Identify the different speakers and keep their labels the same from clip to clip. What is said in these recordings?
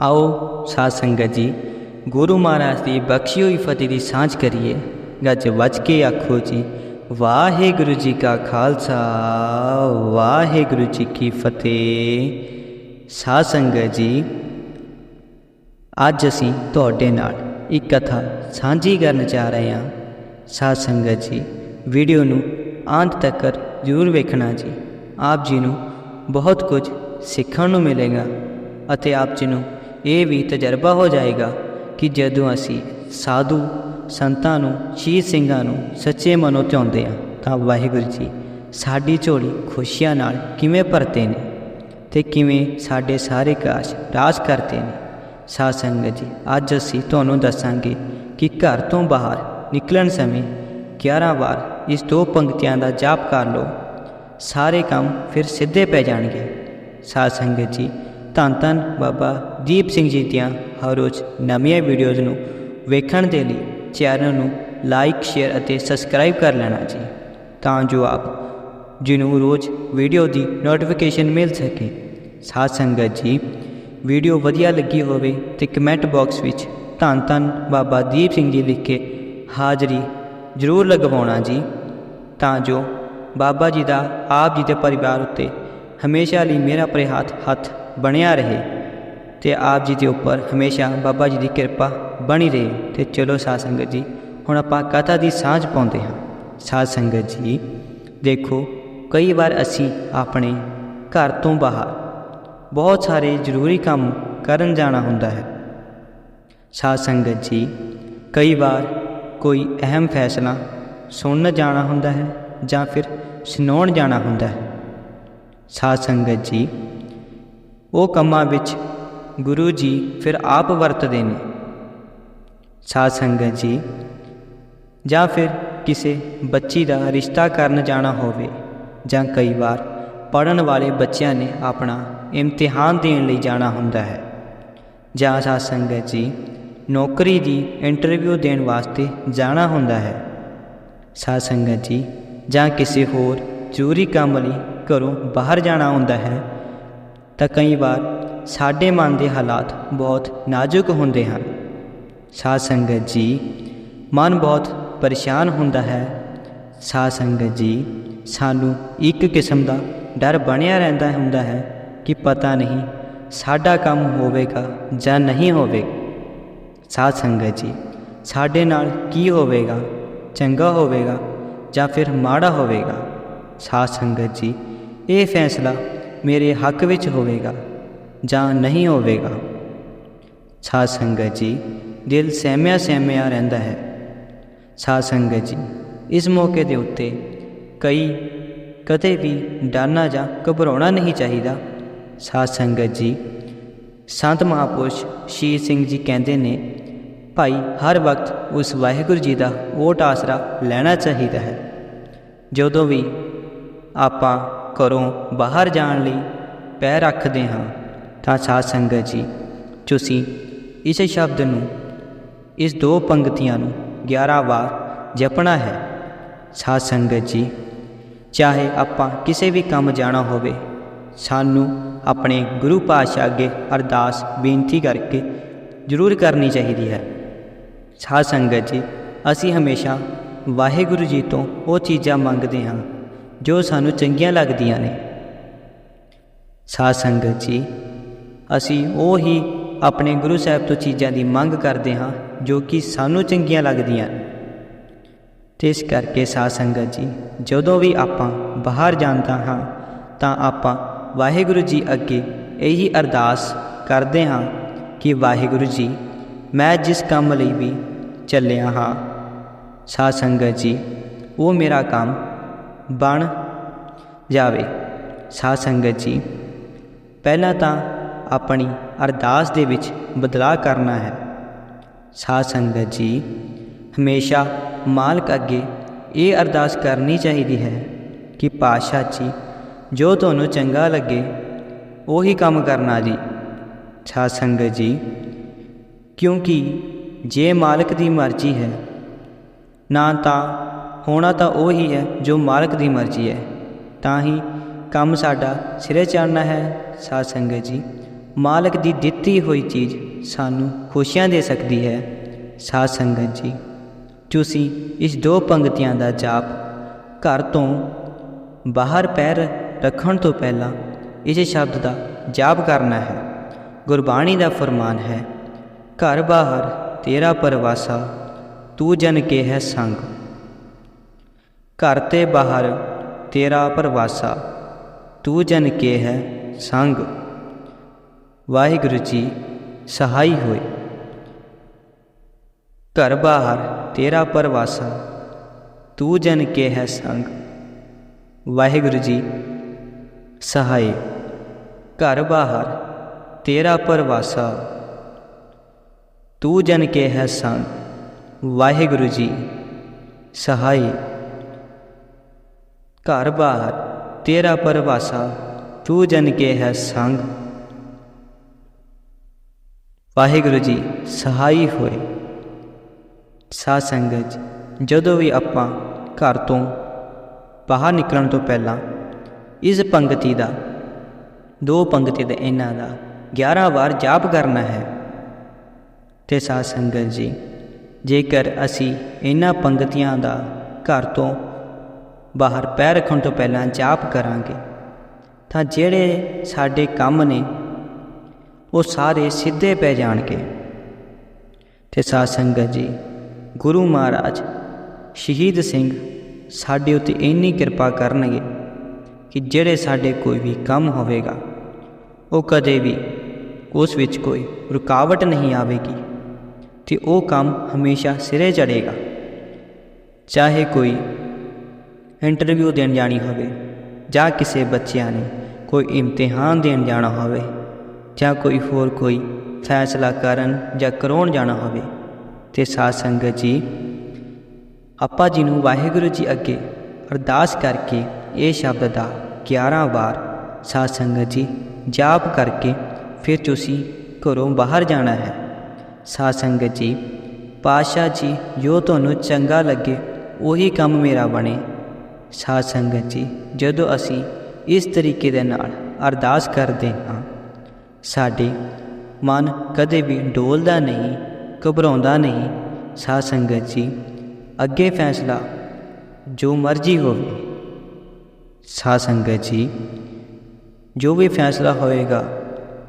Speaker 1: ਆਓ ਸਾਧ ਸੰਗਤ ਜੀ, ਗੁਰੂ ਮਹਾਰਾਜ ਦੀ ਬਖਸ਼ੀ ਹੋਈ ਫਤਿਹ ਦੀ ਸਾਂਝ ਕਰੀਏ। ਗੱਜ ਵੱਜ ਕੇ ਆਖੋ ਜੀ, ਵਾਹਿਗੁਰੂ ਜੀ ਕਾ ਖਾਲਸਾ, ਵਾਹਿਗੁਰੂ ਜੀ ਕੀ ਫਤਿਹ। ਸਾਧ ਸੰਗਤ ਜੀ, ਅੱਜ ਅਸੀਂ ਤੁਹਾਡੇ ਨਾਲ ਇੱਕ ਕਥਾ ਸਾਂਝੀ ਕਰਨ ਜਾ ਰਹੇ ਹਾਂ। ਸਾਧ ਸੰਗਤ ਜੀ, ਵੀਡੀਓ ਨੂੰ ਅੰਤ ਤੱਕ ਜ਼ਰੂਰ ਵੇਖਣਾ ਜੀ। ਆਪ ਜੀ ਨੂੰ ਬਹੁਤ ਕੁਝ ਸਿੱਖਣ ਨੂੰ ਮਿਲੇਗਾ ਅਤੇ ਆਪ ਜੀ ਨੂੰ ਇਹ ਵੀ ਤਜਰਬਾ ਹੋ ਜਾਏਗਾ ਕਿ ਜਦੋਂ ਅਸੀਂ ਸਾਧੂ ਸੰਤਾਂ ਨੂੰ, ਸ਼ਹੀਦ ਸਿੰਘਾਂ ਨੂੰ ਸੱਚੇ ਮਨੋਂ ਧਿਆਉਂਦੇ ਹਾਂ, ਤਾਂ ਵਾਹਿਗੁਰੂ ਜੀ ਸਾਡੀ ਝੋਲੀ ਖੁਸ਼ੀਆਂ ਨਾਲ ਕਿਵੇਂ ਭਰਤੇ ਨੇ ਤੇ ਕਿਵੇਂ ਸਾਡੇ ਸਾਰੇ ਕਾਸ਼ ਰਾਜ ਕਰਦੇ ਨੇ। ਸਾਧ ਸੰਗਤ ਜੀ, ਅੱਜ ਅਸੀਂ ਤੁਹਾਨੂੰ ਦੱਸਾਂਗੇ ਕਿ ਘਰ ਤੋਂ ਬਾਹਰ ਨਿਕਲਣ ਸਮੇਂ 11 ਵਾਰ ਇਸ ਦੋ ਪੰਕਤੀਆਂ ਦਾ ਜਾਪ ਕਰ ਲਓ। ਸਾਰੇ ਕੰਮ ਫਿਰ ਸਿੱਧੇ ਪੈ ਜਾਣਗੇ। ਸਾਧ ਸੰਗਤ ਜੀ ਧੰਨ ਧੰਨ ਬਾਬਾ ਦੀਪ ਸਿੰਘ ਜੀ ਦੀਆਂ ਹਰ ਰੋਜ਼ ਨਵੀਆਂ ਵੀਡੀਓਜ਼ ਨੂੰ ਵੇਖਣ ਦੇ ਲਈ ਚੈਨਲ ਨੂੰ ਲਾਈਕ ਸ਼ੇਅਰ ਅਤੇ ਸਬਸਕ੍ਰਾਈਬ ਕਰ ਲੈਣਾ ਜੀ, ਤਾਂ ਜੋ ਆਪ ਜੀ ਨੂੰ ਰੋਜ਼ ਵੀਡੀਓ ਦੀ ਨੋਟੀਫਿਕੇਸ਼ਨ ਮਿਲ ਸਕੇ। ਸਾਧ ਸੰਗਤ ਜੀ ਵੀਡੀਓ ਵਧੀਆ ਲੱਗੀ ਹੋਵੇ ਤੇ ਕਮੈਂਟ ਬਾਕਸ ਵਿੱਚ ਧੰਨ ਧੰਨ ਬਾਬਾ ਦੀਪ ਸਿੰਘ ਜੀ ਲਿਖ ਕੇ ਹਾਜ਼ਰੀ ਜ਼ਰੂਰ ਲਗਵਾਉਣਾ ਜੀ, ਤਾਂ ਜੋ ਬਾਬਾ ਜੀ ਦਾ, ਆਪ ਜੀ ਦੇ ਪਰਿਵਾਰ ਉੱਤੇ ਹਮੇਸ਼ਾ ਲਈ ਮੇਰਾ ਭਰੇ ਹੱਥ ਹੱਥ ਬਣਿਆ ਰਹੇ ਤੇ ਆਪ ਜੀ ਦੇ ਉੱਪਰ ਹਮੇਸ਼ਾ ਬਾਬਾ ਜੀ ਦੀ ਕਿਰਪਾ ਬਣੀ ਰਹੇ ਤੇ ਚਲੋ ਸਾਧ ਸੰਗਤ ਜੀ, ਹੁਣ ਆਪਾਂ ਕਥਾ ਦੀ ਸਾਂਝ ਪਾਉਂਦੇ ਹਾਂ। ਸਾਧ ਸੰਗਤ ਜੀ, ਦੇਖੋ, ਕਈ ਵਾਰ ਅਸੀਂ ਆਪਣੇ ਘਰ ਤੋਂ ਬਾਹਰ ਬਹੁਤ ਸਾਰੇ ਜ਼ਰੂਰੀ ਕੰਮ ਕਰਨ ਜਾਣਾ ਹੁੰਦਾ ਹੈ। ਸਾਧ ਸੰਗਤ ਜੀ, ਕਈ ਵਾਰ ਕੋਈ ਅਹਿਮ ਫੈਸਲਾ ਸੁਣਨ ਜਾਣਾ ਹੁੰਦਾ ਹੈ ਜਾਂ ਫਿਰ ਸੁਣਾਉਣ ਜਾਣਾ ਹੁੰਦਾ ਹੈ। ਸਾਧ ਸੰਗਤ ਜੀ ਉਹ ਕੰਮਾਂ ਵਿੱਚ ਗੁਰੂ ਜੀ ਫਿਰ ਆਪ ਵਰਤਦੇ ਨੇ। ਸਾਧ ਸੰਗਤ ਜੀ, ਜਾਂ ਫਿਰ ਕਿਸੇ ਬੱਚੀ ਦਾ ਰਿਸ਼ਤਾ ਕਰਨ ਜਾਣਾ ਹੋਵੇ, ਜਾਂ ਕਈ ਵਾਰ ਪੜਨ ਵਾਲੇ ਬੱਚਿਆਂ ਨੇ ਆਪਣਾ ਇਮਤਿਹਾਨ ਦੇਣ ਲਈ ਜਾਣਾ ਹੁੰਦਾ ਹੈ। ਜਾਂ ਸਾਧ ਸੰਗਤ ਜੀ, ਨੌਕਰੀ ਦੀ ਇੰਟਰਵਿਊ ਦੇਣ ਵਾਸਤੇ ਜਾਣਾ ਹੁੰਦਾ ਹੈ। ਸਾਧ ਸੰਗਤ ਜੀ, ਜਾਂ ਕਿਸੇ ਹੋਰ ਜ਼ਰੂਰੀ ਕੰਮ ਲਈ ਘਰੋਂ ਬਾਹਰ ਜਾਣਾ ਹੁੰਦਾ ਹੈ ਤਾਂ ਕਈ ਵਾਰ ਸਾਡੇ ਮਨ ਦੇ ਹਾਲਾਤ ਬਹੁਤ ਨਾਜ਼ੁਕ ਹੁੰਦੇ ਹਨ। ਸਾਧ ਸੰਗਤ ਜੀ, ਮਨ ਬਹੁਤ ਪਰੇਸ਼ਾਨ ਹੁੰਦਾ ਹੈ। ਸਾਧ ਸੰਗਤ ਜੀ, ਸਾਨੂੰ ਇੱਕ ਕਿਸਮ ਦਾ ਡਰ ਬਣਿਆ ਰਹਿੰਦਾ ਹੁੰਦਾ ਹੈ ਕਿ ਪਤਾ ਨਹੀਂ ਸਾਡਾ ਕੰਮ ਹੋਵੇਗਾ ਜਾਂ ਨਹੀਂ ਹੋਵੇਗਾ। ਸਾਧ ਸੰਗਤ ਜੀ, ਸਾਡੇ ਨਾਲ ਕੀ ਹੋਵੇਗਾ? ਚੰਗਾ ਹੋਵੇਗਾ ਜਾਂ ਫਿਰ ਮਾੜਾ ਹੋਵੇਗਾ? ਸਾਧ ਸੰਗਤ ਜੀ, ਇਹ ਫੈਸਲਾ ਮੇਰੇ ਹੱਕ ਵਿੱਚ ਹੋਵੇਗਾ ਜਾਂ ਨਹੀਂ ਹੋਵੇਗਾ। ਸਾਧ ਸੰਗਤ ਜੀ, ਦਿਲ ਸਹਿਮਿਆ ਸਹਿਮਿਆ ਰਹਿੰਦਾ ਹੈ। ਸਾਧ ਸੰਗਤ ਜੀ, ਇਸ ਮੌਕੇ ਦੇ ਉੱਤੇ ਕਈ ਕਦੇ ਵੀ ਡਰਨਾ ਜਾਂ ਘਬਰਾਉਣਾ ਨਹੀਂ ਚਾਹੀਦਾ। ਸਾਧ ਸੰਗਤ ਜੀ, ਸੰਤ ਮਹਾਪੁਰਸ਼ ਸ਼ਹੀਦ ਸਿੰਘ ਜੀ ਕਹਿੰਦੇ ਨੇ, ਭਾਈ, ਹਰ ਵਕਤ ਉਸ ਵਾਹਿਗੁਰੂ ਜੀ ਦਾ ਓਟ ਆਸਰਾ ਲੈਣਾ ਚਾਹੀਦਾ ਹੈ। ਜਦੋਂ ਵੀ ਆਪਾਂ ਘਰੋਂ ਬਾਹਰ ਜਾਣ ਲਈ ਪੈ ਰੱਖਦੇ ਹਾਂ, ਤਾਂ ਸਾਧ ਸੰਗਤ ਜੀ, ਤੁਸੀਂ ਇਸ ਸ਼ਬਦ ਨੂੰ, ਇਸ ਦੋ ਪੰਕਤੀਆਂ ਨੂੰ 11 ਵਾਰ ਜਪਣਾ ਹੈ। ਸਾਧ ਸੰਗਤ ਜੀ, ਚਾਹੇ ਆਪਾਂ ਕਿਸੇ ਵੀ ਕੰਮ ਜਾਣਾ ਹੋਵੇ, ਸਾਨੂੰ ਆਪਣੇ ਗੁਰੂ ਪਾਤਸ਼ਾਹ ਅੱਗੇ ਅਰਦਾਸ, ਬੇਨਤੀ ਕਰਕੇ ਜ਼ਰੂਰ ਕਰਨੀ ਚਾਹੀਦੀ ਹੈ। ਸਾਧ ਸੰਗਤ ਜੀ, ਅਸੀਂ ਹਮੇਸ਼ਾ ਵਾਹਿਗੁਰੂ ਜੀ ਤੋਂ ਉਹ ਚੀਜ਼ਾਂ ਮੰਗਦੇ ਹਾਂ ਜੋ ਸਾਨੂੰ ਚੰਗੀਆਂ ਲੱਗਦੀਆਂ ਨੇ। ਸਾਧ ਸੰਗਤ ਜੀ, ਅਸੀਂ ਉਹ ਹੀ ਆਪਣੇ ਗੁਰੂ ਸਾਹਿਬ ਤੋਂ ਚੀਜ਼ਾਂ ਦੀ ਮੰਗ ਕਰਦੇ ਹਾਂ, ਜੋ ਕਿ ਸਾਨੂੰ ਚੰਗੀਆਂ ਲੱਗਦੀਆਂ ਨੇ। ਤੇ ਇਸ ਕਰਕੇ ਸਾਧ ਸੰਗਤ ਜੀ, ਜਦੋਂ ਵੀ ਆਪਾਂ ਬਾਹਰ ਜਾਂਦਾ ਹਾਂ, ਤਾਂ ਆਪਾਂ ਵਾਹਿਗੁਰੂ ਜੀ ਅੱਗੇ ਇਹੀ ਅਰਦਾਸ ਕਰਦੇ ਹਾਂ ਕਿ ਵਾਹਿਗੁਰੂ ਜੀ, ਮੈਂ ਜਿਸ ਕੰਮ ਲਈ ਵੀ ਚੱਲਿਆ ਹਾਂ ਸਾਧ ਸੰਗਤ ਜੀ, ਉਹ ਮੇਰਾ ਕੰਮ ਬਣ ਜਾਵੇ। ਸਾਧ ਸੰਗਤ ਜੀ, ਪਹਿਲਾਂ ਤਾਂ ਆਪਣੀ ਅਰਦਾਸ ਦੇ ਵਿੱਚ ਬਦਲਾਅ ਕਰਨਾ ਹੈ। ਸਾਧ ਸੰਗਤ ਜੀ, ਹਮੇਸ਼ਾ ਮਾਲਕ ਅੱਗੇ ਇਹ ਅਰਦਾਸ ਕਰਨੀ ਚਾਹੀਦੀ ਹੈ ਕਿ ਪਾਸ਼ਾ ਜੀ, ਜੋ ਤੁਹਾਨੂੰ ਚੰਗਾ ਲੱਗੇ, ਉਹੀ ਕੰਮ ਕਰਨਾ ਜੀ। ਸਾਧ ਸੰਗਤ ਜੀ, ਕਿਉਂਕਿ ਜੇ ਮਾਲਕ ਦੀ ਮਰਜ਼ੀ ਹੈ, ਨਾ ਤਾਂ ਹੋਣਾ ਤਾਂ ਉਹ ਹੀ ਹੈ ਜੋ ਮਾਲਕ ਦੀ ਮਰਜ਼ੀ ਹੈ। ਤਾਂ ਹੀ ਕੰਮ ਸਾਡਾ ਸਿਰੇ ਚੜਨਾ ਹੈ, ਸਾਧ ਸੰਗਤ ਜੀ। ਮਾਲਕ ਦੀ ਦਿੱਤੀ ਹੋਈ ਚੀਜ਼ ਸਾਨੂੰ ਖੁਸ਼ੀਆਂ ਦੇ ਸਕਦੀ ਹੈ, ਸਾਧ ਸੰਗਤ ਜੀ। ਤੁਸੀਂ ਇਸ ਦੋ ਪੰਕਤੀਆਂ ਦਾ ਜਾਪ ਘਰ ਤੋਂ ਬਾਹਰ ਪੈਰ ਰੱਖਣ ਤੋਂ ਪਹਿਲਾਂ ਇਸ ਸ਼ਬਦ ਦਾ ਜਾਪ ਕਰਨਾ ਹੈ। ਗੁਰਬਾਣੀ ਦਾ ਫਰਮਾਨ ਹੈ, ਘਰ ਬਾਹਰ ਤੇਰਾ ਪਰਵਾਸਾ, ਤੂੰ ਜਨ ਕੇ ਹੈ ਸੰਗ। ਘਰ ਤੇ ਬਾਹਰ ਤੇਰਾ ਪਰਵਾਸਾ, ਤੂੰ ਜਨ ਕੇ ਹੈ ਸੰਗ। ਵਾਹਿਗੁਰੂ ਜੀ, ਸਹਾਈ ਹੋਏ। ਘਰ ਬਾਹਰ ਤੇਰਾ ਪਰਵਾਸਾ, ਤੂੰ ਜਨ ਕੇ ਹੈ ਸੰਗ। ਵਾਹਿਗੁਰੂ ਜੀ, ਸਹਾਈ। ਘਰ ਬਾਹਰ ਤੇਰਾ ਪਰਵਾਸਾ, ਤੂੰ ਜਨ ਕੇ ਹੈ ਸੰਗ। ਵਾਹਿਗੁਰੂ ਜੀ, ਸਹਾਈ। ਘਰ ਬਾਹਰ, ਤੇਰਾ ਪਰਵਾਸਾ ਤੂੰ ਜਨ ਕੇ ਹੈ ਸੰਗ। ਵਾਹਿਗੁਰੂ ਜੀ, ਸਹਾਈ ਹੋਏ। ਸਾਧ ਸੰਗਤ, ਜਦੋਂ ਵੀ ਆਪਾਂ ਘਰ ਤੋਂ ਬਾਹਰ ਨਿਕਲਣ ਤੋਂ ਪਹਿਲਾਂ ਇਸ ਪੰਕਤੀ ਦਾ, ਦੋ ਪੰਕਤੀ ਦੇ ਇਹਨਾਂ ਦਾ 11 ਵਾਰ ਜਾਪ ਕਰਨਾ ਹੈ, ਤੇ ਸਾਧ ਸੰਗਤ ਜੀ, ਜੇਕਰ ਅਸੀਂ ਇਹਨਾਂ ਪੰਕਤੀਆਂ ਦਾ ਘਰ ਤੋਂ ਬਾਹਰ ਪੈਰ ਰੱਖਣ ਤੋਂ ਪਹਿਲਾਂ ਜਾਪ ਕਰਾਂਗੇ। ਤਾਂ ਜਿਹੜੇ ਸਾਡੇ ਕੰਮ ਨੇ, ਉਹ ਸਾਰੇ ਸਿੱਧੇ ਪੈ ਜਾਣਗੇ। ਤੇ ਸਾਧ ਸੰਗਤ ਜੀ, ਗੁਰੂ ਮਹਾਰਾਜ ਸ਼ਹੀਦ ਸਿੰਘ ਸਾਡੇ ਉੱਤੇ ਇੰਨੀ ਕਿਰਪਾ ਕਰਨਗੇ ਕਿ ਜਿਹੜੇ ਸਾਡੇ ਕੋਈ ਵੀ ਕੰਮ ਹੋਵੇਗਾ, ਉਹ ਕਦੇ ਵੀ ਉਸ ਵਿੱਚ ਕੋਈ ਰੁਕਾਵਟ ਨਹੀਂ ਆਵੇਗੀ ਤੇ ਉਹ ਕੰਮ ਹਮੇਸ਼ਾ ਸਿਰੇ ਚੜੇਗਾ ਚਾਹੇ ਕੋਈ ਇੰਟਰਵਿਊ ਦੇਣ ਜਾਣੀ ਹੋਵੇ ਜਾਂ ਕਿਸੇ ਬੱਚਿਆਂ ਨੇ ਕੋਈ ਇਮਤਿਹਾਨ ਦੇਣ ਜਾਣਾ ਹੋਵੇ ਜਾਂ ਕੋਈ ਹੋਰ ਕੋਈ ਫੈਸਲਾ ਕਰਨ ਜਾਂ ਕਰਾਉਣ ਜਾਣਾ ਹੋਵੇ। ਤੇ ਸਾਧ ਸੰਗਤ ਜੀ, ਆਪਾਂ ਜੀ ਨੂੰ ਵਾਹਿਗੁਰੂ ਜੀ ਅੱਗੇ ਅਰਦਾਸ ਕਰਕੇ ਇਹ ਸ਼ਬਦ ਦਾ 11 ਵਾਰ ਸਾਧ ਸੰਗਤ ਜੀ ਜਾਪ ਕਰਕੇ ਫਿਰ ਤੁਸੀਂ ਘਰੋਂ ਬਾਹਰ ਜਾਣਾ ਹੈ। ਸਾਧ ਸੰਗਤ ਜੀ ਪਾਸ਼ਾ ਜੀ, ਜੋ ਤੁਹਾਨੂੰ ਚੰਗਾ ਲੱਗੇ, ਉਹੀ ਕੰਮ ਮੇਰਾ ਬਣੇ। ਸਾਧ ਸੰਗਤ ਜੀ, ਜਦੋਂ ਅਸੀਂ ਇਸ ਤਰੀਕੇ ਦੇ ਨਾਲ ਅਰਦਾਸ ਕਰਦੇ ਹਾਂ, ਸਾਡੇ ਮਨ ਕਦੇ ਵੀ ਡੋਲਦਾ ਨਹੀਂ, ਘਬਰਾਉਂਦਾ ਨਹੀਂ। ਸਾਧ ਸੰਗਤ ਜੀ, ਅੱਗੇ ਫੈਸਲਾ ਜੋ ਮਰਜ਼ੀ ਹੋਵੇ। ਸਾਧ ਸੰਗਤ ਜੀ, ਜੋ ਵੀ ਫੈਸਲਾ ਹੋਏਗਾ,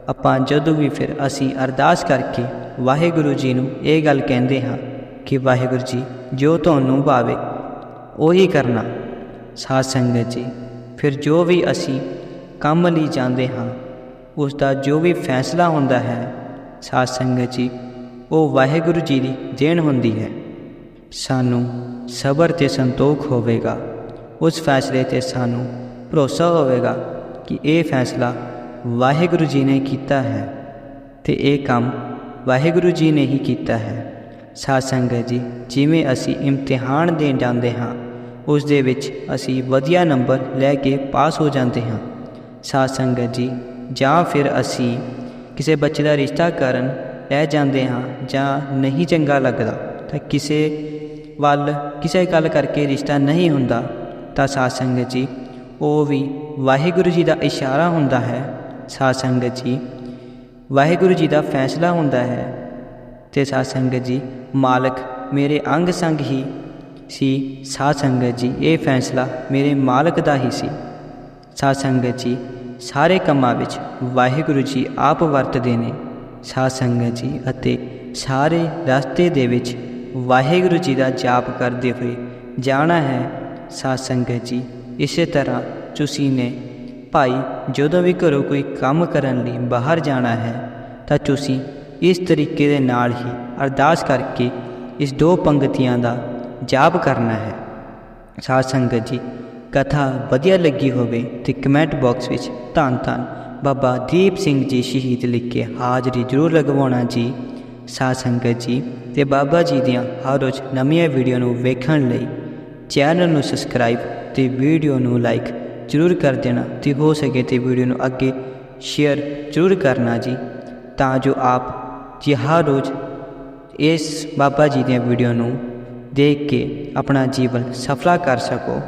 Speaker 1: ਆਪਾਂ ਜਦੋਂ ਵੀ ਫਿਰ ਅਸੀਂ ਅਰਦਾਸ ਕਰਕੇ ਵਾਹਿਗੁਰੂ ਜੀ ਨੂੰ ਇਹ ਗੱਲ ਕਹਿੰਦੇ ਹਾਂ ਕਿ ਵਾਹਿਗੁਰੂ ਜੀ ਜੋ ਤੁਹਾਨੂੰ ਭਾਵੇ, ਉਹੀ ਕਰਨਾ। ਸਾਧ ਸੰਗਤ ਜੀ, ਫਿਰ ਜੋ ਵੀ ਅਸੀਂ ਕੰਮ ਲਈ ਜਾਂਦੇ ਹਾਂ, ਉਸ ਦਾ ਜੋ ਵੀ ਫੈਸਲਾ ਹੁੰਦਾ ਹੈ, ਸਾਧ ਸੰਗਤ ਜੀ, ਉਹ ਵਾਹਿਗੁਰੂ ਜੀ ਦੀ ਦੇਣ ਹੁੰਦੀ ਹੈ। ਸਾਨੂੰ ਸਬਰ ਤੇ ਸੰਤੋਖ ਹੋਵੇਗਾ। ਉਸ ਫੈਸਲੇ ਤੇ ਸਾਨੂੰ ਭਰੋਸਾ ਹੋਵੇਗਾ ਕਿ ਇਹ ਫੈਸਲਾ ਵਾਹਿਗੁਰੂ ਜੀ ਨੇ ਕੀਤਾ ਹੈ ਤੇ ਇਹ ਕੰਮ ਵਾਹਿਗੁਰੂ ਜੀ ਨੇ ਹੀ ਕੀਤਾ ਹੈ। ਸਾਧ ਸੰਗਤ ਜੀ, ਜਿਵੇਂ ਅਸੀਂ ਇਮਤਿਹਾਨ ਦੇਣ ਜਾਂਦੇ ਹਾਂ ਉਸ ਦੇ ਵਿੱਚ ਅਸੀਂ ਵਧੀਆ ਨੰਬਰ ਲੈ ਕੇ ਪਾਸ ਹੋ ਜਾਂਦੇ ਹਾਂ। ਸਾਧ ਸੰਗਤ ਜੀ, ਜਾਂ ਫਿਰ ਅਸੀਂ ਕਿਸੇ ਬੱਚੇ ਦਾ ਰਿਸ਼ਤਾ ਕਰਨ ਲੈ ਜਾਂਦੇ ਹਾਂ ਜਾਂ ਨਹੀਂ ਚੰਗਾ ਲੱਗਦਾ, ਤਾਂ ਕਿਸੇ ਵੱਲ ਕਿਸੇ ਗੱਲ ਕਰਕੇ ਰਿਸ਼ਤਾ ਨਹੀਂ ਹੁੰਦਾ, ਤਾਂ ਸਾਧ ਸੰਗਤ ਜੀ, ਉਹ ਵੀ ਵਾਹਿਗੁਰੂ ਜੀ ਦਾ ਇਸ਼ਾਰਾ ਹੁੰਦਾ ਹੈ। ਸਾਧ ਸੰਗਤ ਜੀ, ਵਾਹਿਗੁਰੂ ਜੀ ਦਾ ਫੈਸਲਾ ਹੁੰਦਾ ਹੈ ਤੇ ਸਾਧ ਸੰਗਤ ਜੀ, ਮਾਲਕ ਮੇਰੇ ਅੰਗ ਸੰਗ ਹੀ ਸੀ, ਸਾਧ ਸੰਗਤ ਜੀ, ਇਹ ਫੈਸਲਾ ਮੇਰੇ ਮਾਲਕ ਦਾ ਹੀ ਸੀ। ਸਾਧ ਸੰਗਤ ਜੀ, ਸਾਰੇ ਕੰਮਾਂ ਵਿੱਚ ਵਾਹਿਗੁਰੂ ਜੀ ਆਪ ਵਰਤਦੇ ਨੇ। ਸਾਧ ਸੰਗਤ ਜੀ ਅਤੇ ਸਾਰੇ ਰਸਤੇ ਦੇ ਵਿੱਚ ਵਾਹਿਗੁਰੂ ਜੀ ਦਾ ਜਾਪ ਕਰਦੇ ਹੋਏ ਜਾਣਾ ਹੈ। ਸਾਧ ਸੰਗਤ ਜੀ, ਇਸੇ ਤਰ੍ਹਾਂ ਤੁਸੀਂ ਨੇ, ਭਾਈ, ਜਦੋਂ ਵੀ ਘਰੋਂ ਕੋਈ ਕੰਮ ਕਰਨ ਲਈ ਬਾਹਰ ਜਾਣਾ ਹੈ, ਤਾਂ ਤੁਸੀਂ ਇਸ ਤਰੀਕੇ ਦੇ ਨਾਲ ਹੀ ਅਰਦਾਸ ਕਰਕੇ ਇਸ ਦੋ ਪੰਕਤੀਆਂ ਦਾ ਜਾਪ ਕਰਨਾ ਹੈ। ਸਾਧ ਸੰਗਤ ਜੀ, ਕਥਾ ਵਧੀਆ ਲੱਗੀ ਹੋਵੇ ਤੇ ਕਮੈਂਟ ਬਾਕਸ ਵਿੱਚ ਧੰਨ ਧੰਨ ਬਾਬਾ ਦੀਪ ਸਿੰਘ ਜੀ ਸ਼ਹੀਦ ਲਿਖ ਕੇ ਹਾਜ਼ਰੀ ਜ਼ਰੂਰ ਲਗਵਾਉਣਾ ਜੀ। ਸਾਧ ਸੰਗਤ ਜੀ ਤੇ ਬਾਬਾ ਜੀ ਦੀਆਂ ਹਰ ਰੋਜ਼ ਨਵੀਆਂ ਵੀਡੀਓ ਨੂੰ ਵੇਖਣ ਲਈ ਚੈਨਲ ਨੂੰ ਸਬਸਕ੍ਰਾਈਬ ਤੇ ਵੀਡੀਓ ਨੂੰ ਲਾਈਕ ਜ਼ਰੂਰ ਕਰ ਦੇਣਾ ਤੇ ਹੋ ਸਕੇ ਤੇ ਵੀਡੀਓ ਨੂੰ ਅੱਗੇ ਸ਼ੇਅਰ ਜ਼ਰੂਰ ਕਰਨਾ ਜੀ। ਤਾਂ ਜੋ ਆਪ ਜੀ ਹਰ ਰੋਜ਼ ਇਸ ਬਾਬਾ ਜੀ ਦੀਆਂ ਵੀਡੀਓ ਨੂੰ ਦੇਖ ਕੇ ਆਪਣਾ ਜੀਵਨ ਸਫਲਾ ਕਰ ਸਕੋ।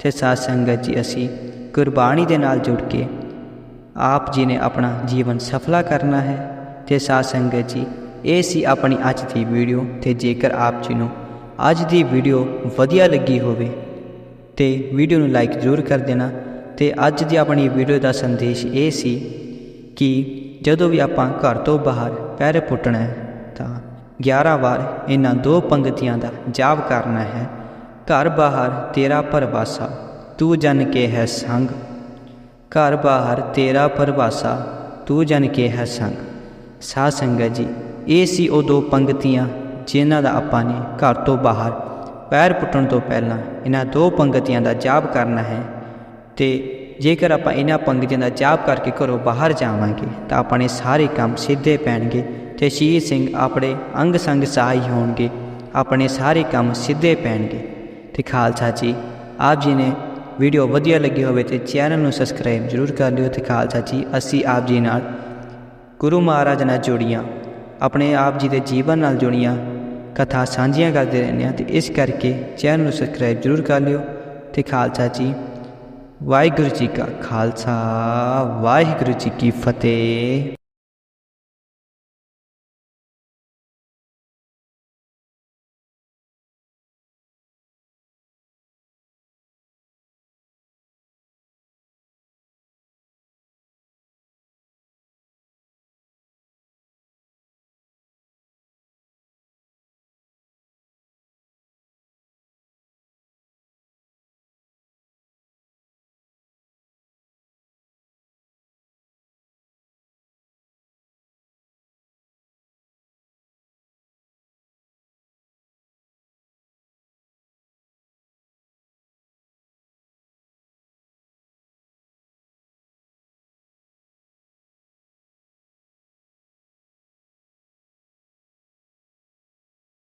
Speaker 1: ਤੇ ਸਾਧ ਸੰਗਤ ਜੀ, ਅਸੀਂ ਗੁਰਬਾਣੀ ਦੇ ਨਾਲ ਜੁੜ ਕੇ ਆਪ ਜੀ ਨੇ ਆਪਣਾ ਜੀਵਨ ਸਫਲਾ ਕਰਨਾ ਹੈ। ਤੇ ਸਾਧ ਸੰਗਤ ਜੀ, ਇਹ ਸੀ ਆਪਣੀ ਅੱਜ ਦੀ ਵੀਡੀਓ। ਤੇ ਜੇਕਰ ਆਪ ਜੀ ਨੂੰ ਅੱਜ ਦੀ ਵੀਡੀਓ ਵਧੀਆ ਲੱਗੀ ਹੋਵੇ, ਤੇ ਵੀਡੀਓ ਨੂੰ ਲਾਈਕ ਜ਼ਰੂਰ ਕਰ ਦੇਣਾ। ਤੇ ਅੱਜ ਦੀ ਆਪਣੀ ਵੀਡੀਓ ਦਾ ਸੰਦੇਸ਼ ਇਹ ਸੀ ਕਿ ਜਦੋਂ ਵੀ ਆਪਾਂ ਘਰ ਤੋਂ ਬਾਹਰ ਪੈਰ ਪੁੱਟਣਾ ਹੈ 11 ਵਾਰ ਇਹਨਾਂ ਦੋ ਪੰਕਤੀਆਂ ਦਾ ਜਾਪ ਕਰਨਾ ਹੈ। ਘਰ ਬਾਹਰ ਤੇਰਾ ਪਰਵਾਸਾ, ਤੂੰ ਜਨ ਕੇ ਹੈ ਸੰਗ। ਘਰ ਬਾਹਰ ਤੇਰਾ ਪਰਵਾਸਾ, ਤੂੰ ਜਨ ਕੇ ਹੈ ਸੰਗ। ਸਾਧ ਸੰਗਤ ਜੀ, ਇਹ ਸੀ ਉਹ ਦੋ ਪੰਕਤੀਆਂ ਜਿਨ੍ਹਾਂ ਦਾ ਆਪਾਂ ਨੇ ਘਰ ਤੋਂ ਬਾਹਰ ਪੈਰ ਪੁੱਟਣ ਤੋਂ ਪਹਿਲਾਂ ਇਹਨਾਂ ਦੋ ਪੰਕਤੀਆਂ ਦਾ ਜਾਪ ਕਰਨਾ ਹੈ। ਤੇ ਜੇਕਰ ਆਪਾਂ ਇਹਨਾਂ ਪੰਕਤੀਆਂ ਦਾ ਜਾਪ ਕਰਕੇ ਘਰੋਂ ਬਾਹਰ ਜਾਵਾਂਗੇ, ਤਾਂ ਆਪਣੇ ਸਾਰੇ ਕੰਮ ਸਿੱਧੇ ਪੈਣਗੇ। ਤੇ ਸ਼ੀਰ ਸਿੰਘ ਆਪਣੇ ਅੰਗ ਸੰਗ ਸਹਾਈ ਹੋਣਗੇ, ਆਪਣੇ ਸਾਰੇ ਕੰਮ ਸਿੱਧੇ ਪੈਣਗੇ। ਤੇ ਖਾਲਸਾ ਜੀ, ਆਪ ਜੀ ਨੇ ਵੀਡੀਓ ਵਧੀਆ ਲੱਗੀ ਹੋਵੇ ਤੇ ਚੈਨਲ ਨੂੰ ਸਬਸਕ੍ਰਾਈਬ ਜ਼ਰੂਰ ਕਰ ਲਿਓ ਤੇ ਖਾਲਸਾ ਜੀ, ਅਸੀਂ ਆਪ ਜੀ ਨਾਲ ਗੁਰੂ ਮਹਾਰਾਜ ਨਾਲ ਜੁੜੀਆਂ, ਆਪਣੇ ਆਪ ਜੀ ਦੇ ਜੀਵਨ ਨਾਲ ਜੁੜੀਆਂ, ਕਥਾ ਸਾਂਝੀਆਂ ਕਰਦੇ ਰਹਿੰਦੇ ਹਾਂ ਤੇ ਇਸ ਕਰਕੇ ਚੈਨਲ ਨੂੰ ਸਬਸਕ੍ਰਾਈਬ ਜ਼ਰੂਰ ਕਰ ਲਿਓ ਤੇ ਖਾਲਸਾ ਜੀ, ਵਾਹਿਗੁਰੂ ਜੀ ਕਾ ਖਾਲਸਾ, ਵਾਹਿਗੁਰੂ ਜੀ ਕੀ ਫਤਿਹ।